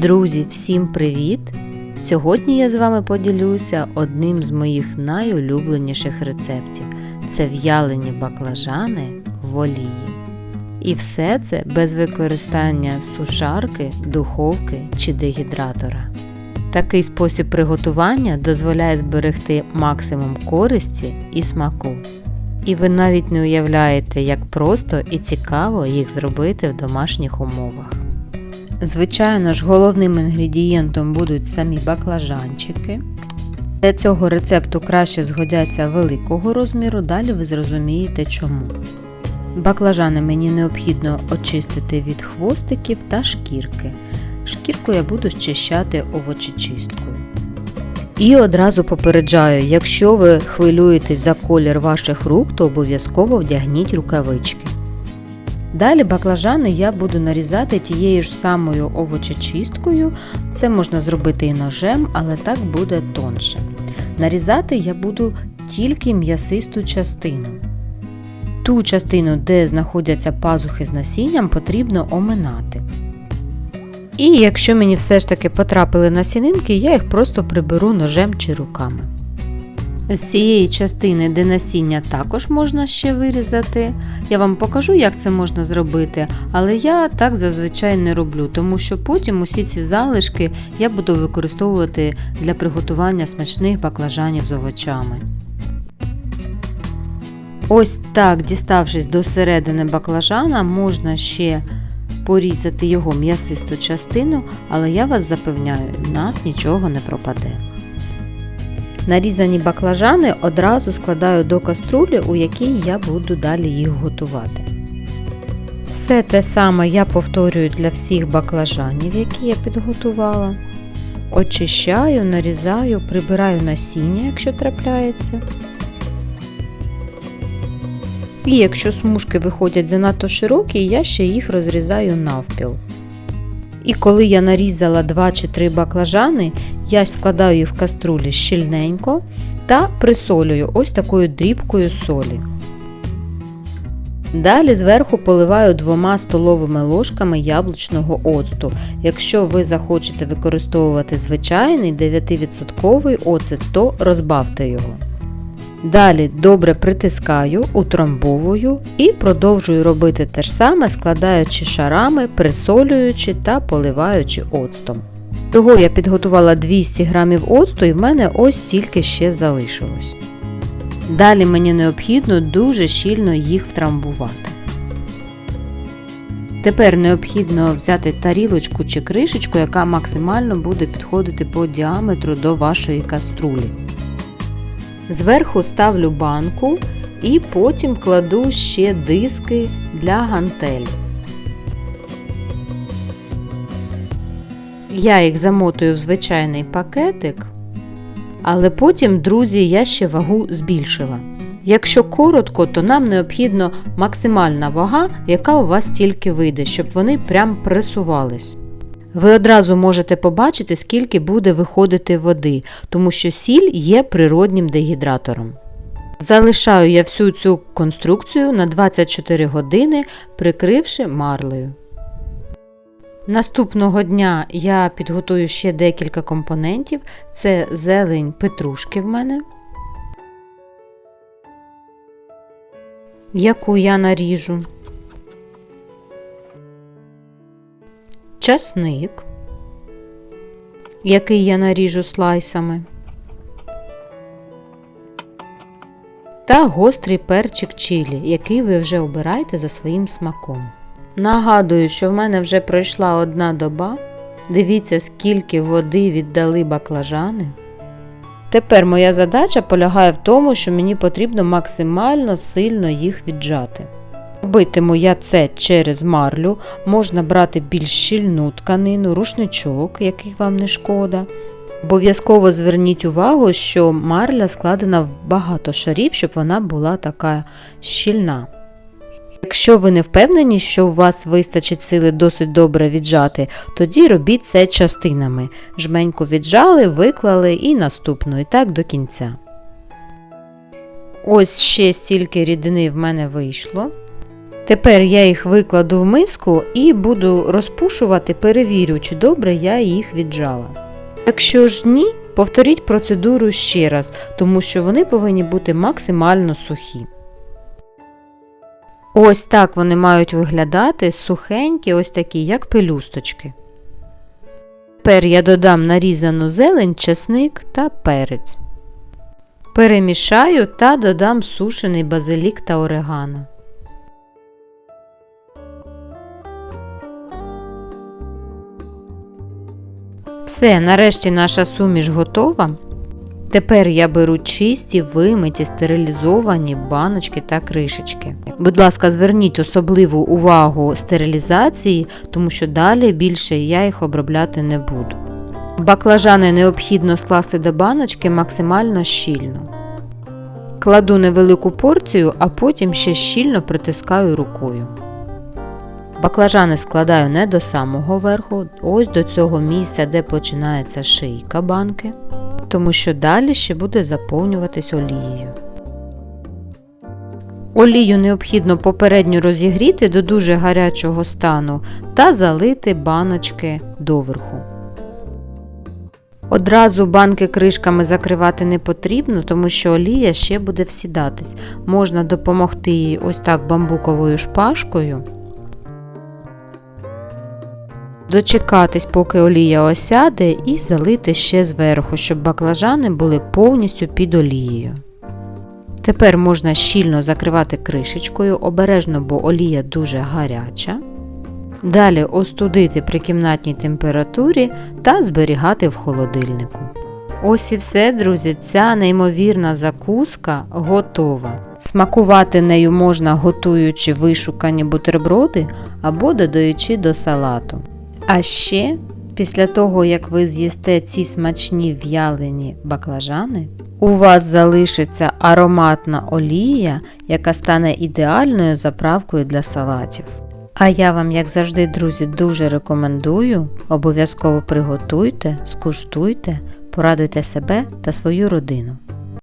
Друзі, всім привіт! Сьогодні я з вами поділюся одним з моїх найулюбленіших рецептів це в'ялені баклажани в олії. І все це без використання сушарки, духовки чи дегідратора. Такий спосіб приготування дозволяє зберегти максимум користі і смаку. І ви навіть не уявляєте, як просто і цікаво їх зробити в домашніх умовах. Звичайно ж, головним інгредієнтом будуть самі баклажанчики. Для цього рецепту краще згодяться великого розміру, далі ви зрозумієте чому. Баклажани мені необхідно очистити від хвостиків та шкірки. Шкірку я буду щищати овочечисткою. І одразу попереджаю, якщо ви хвилюєтесь за колір ваших рук, то обов'язково вдягніть рукавички. Далі баклажани я буду нарізати тією ж самою овочечисткою. Це можна зробити і ножем, але так буде тонше. Нарізати я буду тільки м'ясисту частину. Ту частину, де знаходяться пазухи з насінням, потрібно оминати. І якщо мені все ж таки потрапили насінинки, я їх просто приберу ножем чи руками. З цієї частини, де насіння також можна ще вирізати. Я вам покажу, як це можна зробити, але я так зазвичай не роблю, тому що потім усі ці залишки я буду використовувати для приготування смачних баклажанів з овочами. Ось так, діставшись до середини баклажана, можна ще порізати його м'ясисту частину, але я вас запевняю, в нас нічого не пропаде. Нарізані баклажани одразу складаю до каструлі, у якій я буду далі їх готувати. Все те саме я повторюю для всіх баклажанів, які я підготувала. Очищаю, нарізаю, прибираю насіння, якщо трапляється. І якщо смужки виходять занадто широкі, я ще їх розрізаю навпіл. І коли я нарізала 2 чи 3 баклажани, я складаю їх в каструлі щільненько та присолюю ось такою дрібкою солі. Далі зверху поливаю двома столовими ложками яблучного оцту. Якщо ви захочете використовувати звичайний 9% оцет, то розбавте його. Далі добре притискаю, утрамбовую і продовжую робити те ж саме, складаючи шарами, присолюючи та поливаючи оцтом. Того я підготувала 200 г оцту і в мене ось тільки ще залишилось. Далі мені необхідно дуже щільно їх втрамбувати. Тепер необхідно взяти тарілочку чи кришечку, яка максимально буде підходити по діаметру до вашої каструлі. Зверху ставлю банку і потім кладу ще диски для гантель. Я їх замотую в звичайний пакетик, але потім, друзі, я ще вагу збільшила. Якщо коротко, то нам необхідно максимальна вага, яка у вас тільки вийде, щоб вони прям пресувались. Ви одразу можете побачити, скільки буде виходити води, тому що сіль є природнім дегідратором. Залишаю я всю цю конструкцію на 24 години, прикривши марлею. Наступного дня я підготую ще декілька компонентів. Це зелень петрушки в мене, яку я наріжу. часник, який я наріжу слайсами, та гострий перчик чилі, який ви вже обираєте за своїм смаком. Нагадую, що в мене вже пройшла одна доба. Дивіться, скільки води віддали баклажани. Тепер моя задача полягає в тому, що мені потрібно максимально сильно їх віджати. Робитиму я це через марлю, можна брати більш щільну тканину, рушничок, яких вам не шкода. Обов'язково зверніть увагу, що марля складена в багато шарів, щоб вона була така щільна. Якщо ви не впевнені, що у вас вистачить сили досить добре віджати, тоді робіть це частинами. Жменьку віджали, виклали і наступну, і так до кінця. Ось ще стільки рідини в мене вийшло. Тепер я їх викладу в миску і буду розпушувати, перевірю, чи добре я їх віджала. Якщо ж ні, повторіть процедуру ще раз, тому що вони повинні бути максимально сухі. Ось так вони мають виглядати сухенькі, ось такі, як пелюсточки. Тепер я додам нарізану зелень, чесник та перець. Перемішаю та додам сушений базилік та орегано. Все, нарешті наша суміш готова. Тепер я беру чисті, вимиті, стерилізовані баночки та кришечки. Будь ласка, зверніть особливу увагу стерилізації, тому що далі більше я їх обробляти не буду. Баклажани необхідно скласти до баночки максимально щільно. Кладу невелику порцію, а потім ще щільно притискаю рукою. Баклажани складаю не до самого верху, ось до цього місця, де починається шийка банки, тому що далі ще буде заповнюватись олією. Олію необхідно попередньо розігріти до дуже гарячого стану та залити баночки доверху. Одразу банки кришками закривати не потрібно, тому що олія ще буде всідатись. Можна допомогти їй ось так бамбуковою шпажкою. Дочекатись, поки олія осяде, і залити ще зверху, щоб баклажани були повністю під олією. Тепер можна щільно закривати кришечкою, обережно, бо олія дуже гаряча. Далі остудити при кімнатній температурі та зберігати в холодильнику. Ось і все, друзі, ця неймовірна закуска готова. Смакувати нею можна готуючи вишукані бутерброди або додаючи до салату. А ще, після того, як ви з'їсте ці смачні в'ялені баклажани, у вас залишиться ароматна олія, яка стане ідеальною заправкою для салатів. А я вам, як завжди, друзі, дуже рекомендую. Обов'язково приготуйте, скуштуйте, порадуйте себе та свою родину.